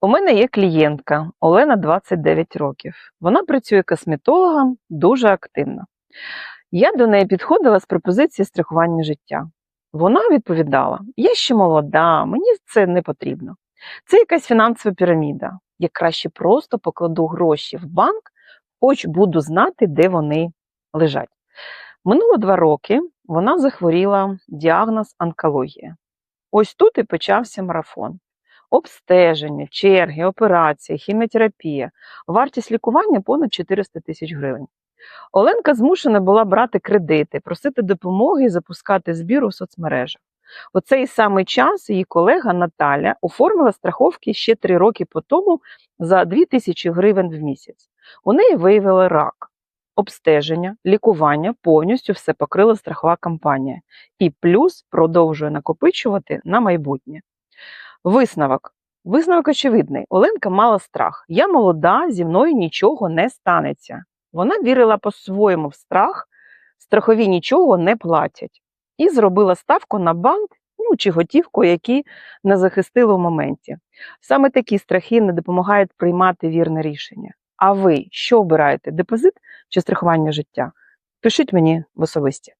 У мене є клієнтка Олена 29 років. Вона працює косметологом дуже активно. Я до неї підходила з пропозиції страхування життя. Вона відповідала: Я ще молода, мені це не потрібно. Це якась фінансова піраміда. Я краще просто покладу гроші в банк, хоч буду знати, де вони лежать. Минуло два роки вона захворіла діагноз онкологія. Ось тут і почався марафон. Обстеження, черги, операції, хіміотерапія. Вартість лікування понад 400 тисяч гривень. Оленка змушена була брати кредити, просити допомоги і запускати збір у соцмережах. У цей самий час її колега Наталя оформила страховки ще три роки по тому за 2 тисячі гривень в місяць. У неї виявили рак. Обстеження, лікування повністю все покрила страхова компанія і плюс продовжує накопичувати на майбутнє. Висновок. Висновок очевидний. Оленка мала страх. Я молода, зі мною нічого не станеться. Вона вірила по-своєму в страх, страхові нічого не платять. І зробила ставку на банк ну, чи готівку, які не захистили в моменті. Саме такі страхи не допомагають приймати вірне рішення. А ви що обираєте? Депозит чи страхування життя? Пишіть мені в особисті.